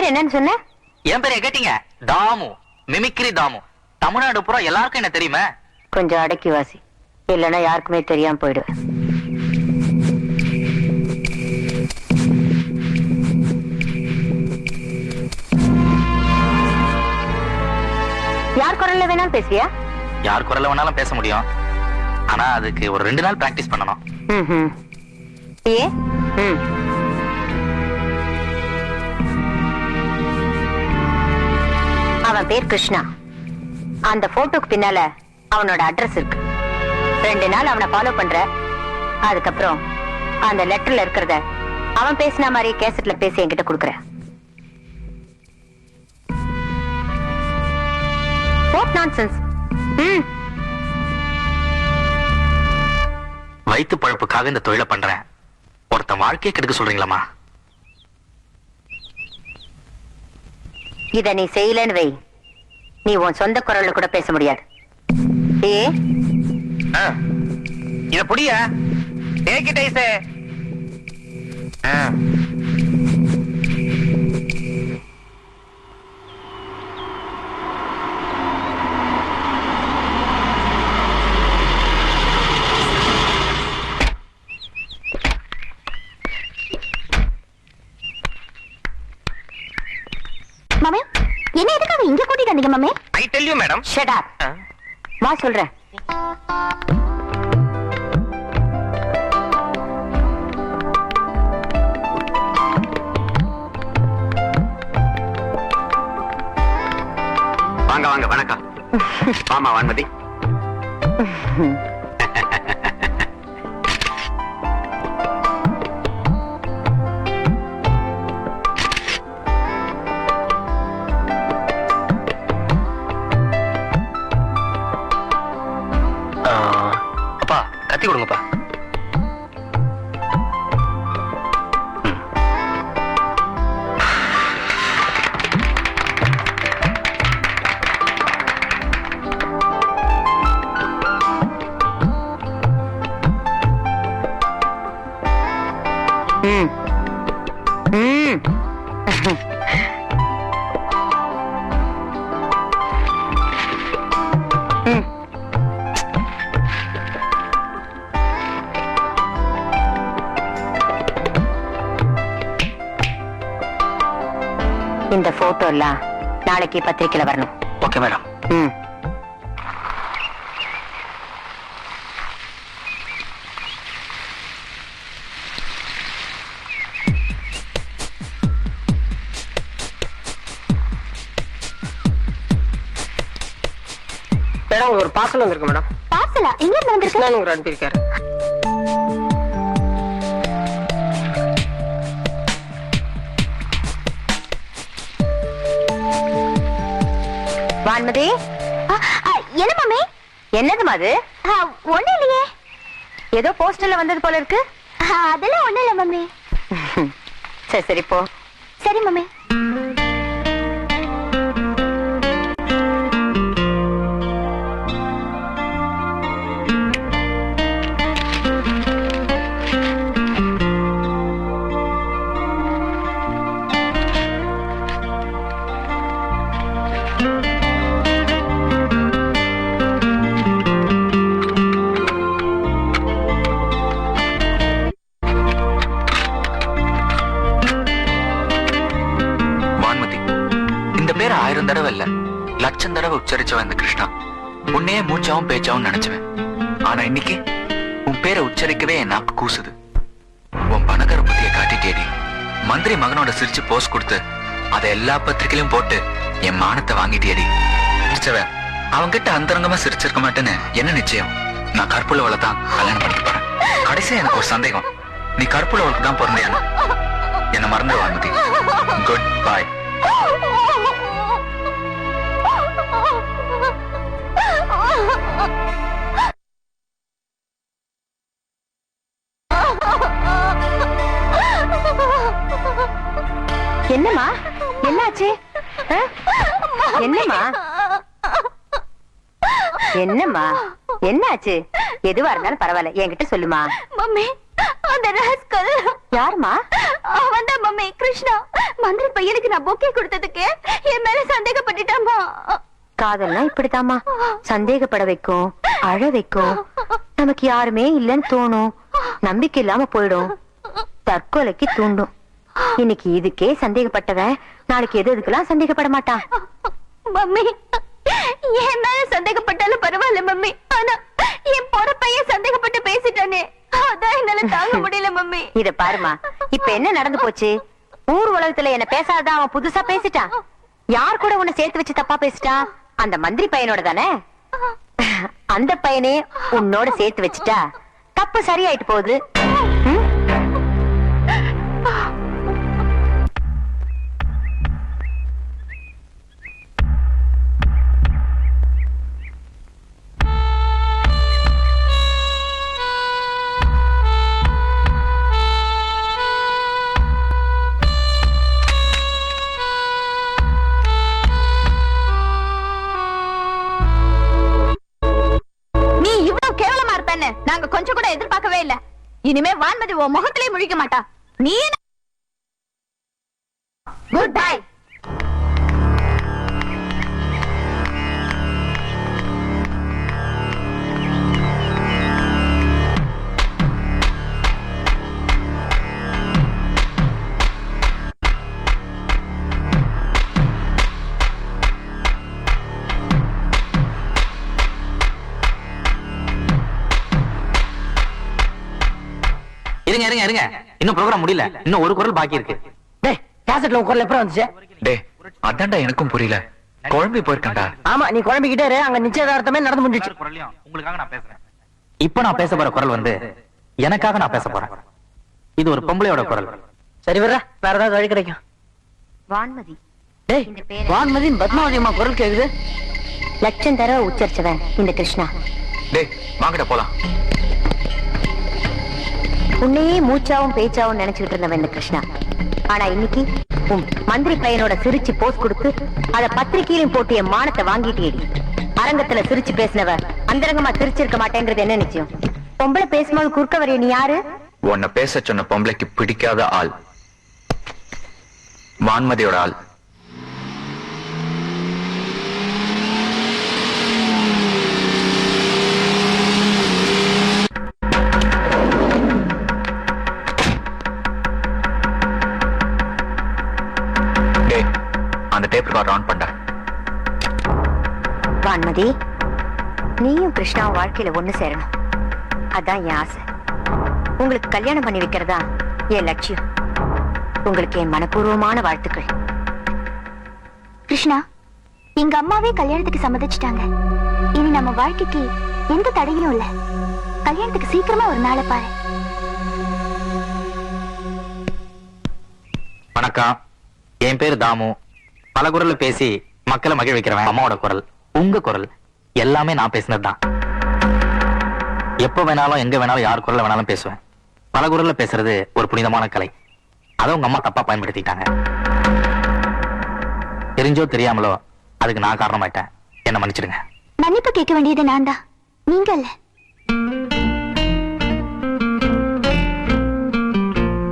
பேர் என்னன்னு சொன்ன என் பேரை கேட்டீங்க? தாமு மிமிக்ரி தாமு தமிழ்நாடு பூரா எல்லாருக்கும் என்ன தெரியுமே? கொஞ்சம் அடக்கி வாசி. இல்லைன்னா யாருக்குமே தெரியாம போயிடுவேன். யார் குரல்ல வேணாலும் பேசுவியா? யார் குரல்ல வேணாலும் பேச முடியும். ஆனா அதுக்கு ஒரு ரெண்டு நாள் பிராக்டிஸ் பண்ணணும். ஏ ம். அவன் பேர் கிருஷ்ணா. அந்த போட்டோக்கு பின்னால அவனோட அட்ரஸ் இருக்கு. ரெண்டு நாள் அவனை ஃபாலோ பண்ற. அதுக்கப்புறம் அந்த லெட்டர்ல இருக்கிறத அவன் பேசின மாதிரி கேசட்ல பேசி என்கிட்ட கொடுக்குற. நான்சென்ஸ் வயிற்று பழப்புக்காக இந்த தொழிலை பண்றேன். ஒருத்தன் வாழ்க்கையை கெடுக்க சொல்றீங்களாமா இத நீ செய்யலன்னு வை. நீ உன் சொந்த குரல்ல கூட பேச முடியாது. ஏ? இத புடியா? Take it I say you madam shut up வா சொல்றேன். வாங்க வாங்க வணக்கம். வாமா வான்மதி. இந்த போட்டோ எல்லாம் நாளைக்கு பத்திரிக்கையில வரணும். ஓகே மேடம் ம். ஒரு பார்சல் வந்திருக்கு மேடம் பார்சலா எங்க இருந்து வந்திருக்கு? கிருஷ்ணன் உங்களுக்கு அனுப்பியிருக்காரு வான்மதி? என்ன மாமி? என்னதுமா அது? ஒண்ணு இல்லையே. ஏதோ போஸ்டர்ல வந்தது போல இருக்கு. அதெல்லாம் ஒண்ணு இல்ல மம்மி. சரி சரி போ. சரி மம்மி. லட்சம் தடவை உச்சரிச்சவன் இந்த கிருஷ்ணா. உன்னையே மூச்சாவும் பேச்சாவும் நினைச்சவன். ஆனா இன்னைக்கு உன் பேரை உச்சரிக்கவே என் நாக்கு கூசுது. உன் பணக்கார புத்திய காட்டிட்டேடி. மந்திரி மகனோட சிரிச்சு போஸ் கொடுத்து அதை எல்லா பத்திரிகையிலும் போட்டு என் மானத்தை வாங்கிட்டேடி. சிரிச்சவன் அவங்கிட்ட அந்தரங்கமா சிரிச்சிருக்க மாட்டேன்னு என்ன நிச்சயம்? நான் கற்புள்ளவளை தான் கல்யாணம் பண்ணிக்க போறேன். கடைசியா எனக்கு ஒரு சந்தேகம். நீ கற்புள்ளவளுக்கு தான் பிறந்தியான என்ன மறந்துடுவாங்க குட் பாய் என்னம்மா? என்னாச்சு? என்னம்மா? என்னம்மா? என்னாச்சு? எதுவா இருந்தாலும் பரவாயில்ல. என்கிட்ட சொல்லுமா? மம்மி அந்த ராஸ்கல் யாருமா அவன் தான் மம்மி கிருஷ்ணா. மந்திரி பையனுக்கு நான் பொக்கே கொடுத்ததுக்கு என் மேல சந்தேகப்பட்டுட்டாமா காதல்னா இப்படித்தாம்மா. சந்தேகப்பட வைக்கும் அழ வைக்கும். நமக்கு யாருமே இல்லைன்னு தோணும். நம்பிக்கை இல்லாம போயிடும். தற்கொலைக்கு தூண்டும். இன்னைக்கு இதுக்கே சந்தேகப்பட்டவன் நாளைக்கு எது எதுக்கெல்லாம் சந்தேகப்பட மாட்டான். மம்மி என் மேல சந்தேகப்பட்டாலும் பரவாயில்ல மம்மி. ஆனா என் போற பையன் சந்தேகப்பட்டு பேசிட்டானே. அதான் என்னால தாங்க முடியல மம்மி. இத பாருமா இப்ப என்ன நடந்து போச்சு? ஊர் உலகத்துல என்ன பேசாதான் அவன் புதுசா பேசிட்டான். யார் கூட உன்னை சேர்த்து வச்சு தப்பா பேசிட்டான்? அந்த மந்திரி பையனோட தானே? அந்த பையனே உன்னோட சேர்த்து வச்சுட்டா தப்பு சரியாயிட்டு போகுது. இனிமே வான்மதி உன் முகத்திலே முழிக்க மாட்டா. நீ குட் பை இருங்க இருங்க இருங்க. இன்னும் ப்ரோக்ராம் முடியல. இன்னும் ஒரு குரல் பாக்கி இருக்கு. டேய் கேசட்ல குரல் எப்பறம் வந்துச்சு? டே அதான்டா எனக்கும் புரியல. குழம்பி போயிருக்கேன்டா. ஆமா நீ குழம்பிக்கிட்டே இரு. அங்க நிச்சயதார்த்தமே நடந்து முடிஞ்சிச்சு. உங்களுக்காக நான் பேசுறேன். இப்ப நான் பேச போற குரல் வந்து எனக்காக நான் பேச போறேன். இது ஒரு பொம்பளையோட குரல். சரி வர்ற வேற ஏதாவது வழி கிடைக்கும். வான்மதி. டேய் இந்த பேரு- வான்மதி பத்மாவதி அம்மா குரல் கேக்குது? லட்சம் தடவை உச்சரிச்சவன் இந்த கிருஷ்ணா. டே வாங்கடா போலாம். உன்னையே மூச்சாவும் பேச்சாவும் நினைச்சுக்கிட்டு இருந்தவன் இந்த கிருஷ்ணா. ஆனா இன்னைக்கு உன் மந்திரி பையனோட சிரிச்சு போஸ் கொடுத்து அத பத்திரிகையிலும் போட்டு என் மானத்தை வாங்கிட்டேடி அரங்கத்துல சிரிச்சு பேசினவ அந்தரங்கமா சிரிச்சிருக்க மாட்டேங்கிறது என்ன நிச்சயம்? பொம்பளை பேசும்போது குறுக்க வரைய நீ யாரு? உன்னை பேச சொன்ன பொம்பளைக்கு பிடிக்காத ஆள். வான்மதியோட ஆள். ரெக்கார்ட் ஆன் பண்ண. வான்மதி நீயும் கிருஷ்ணாவும் வாழ்க்கையில ஒண்ணு சேரணும். அதான் என் ஆசை. உங்களுக்கு கல்யாணம் பண்ணி வைக்கிறதா என் லட்சியம். உங்களுக்கு என் மனப்பூர்வமான வாழ்த்துக்கள். கிருஷ்ணா எங்க அம்மாவே கல்யாணத்துக்கு சம்மதிச்சிட்டாங்க. இனி நம்ம வாழ்க்கைக்கு எந்த தடையும் இல்ல. கல்யாணத்துக்கு சீக்கிரமா ஒரு நாளை பாரு. வணக்கம். என் பேரு தாமு. பல குரல்ல பேசி மக்களை மகிழ வைக்கிறவன் அம்மாவோட குரல். உங்க குரல். எல்லாமே நான் பேசினதுதான். எப்ப வேணாலும் எங்க வேணாலும் யார் குரல்ல வேணாலும் பேசுவேன். பல குரல்ல பேசுறது ஒரு புனிதமான கலை. அதை உங்க அம்மா தப்பா பயன்படுத்திட்டாங்க. தெரிஞ்சோ தெரியாமலோ அதுக்கு நான் காரணமாயிட்டேன். என்ன மன்னிச்சிடுங்க. மன்னிப்பு கேட்க வேண்டியது நான் தான் நீங்க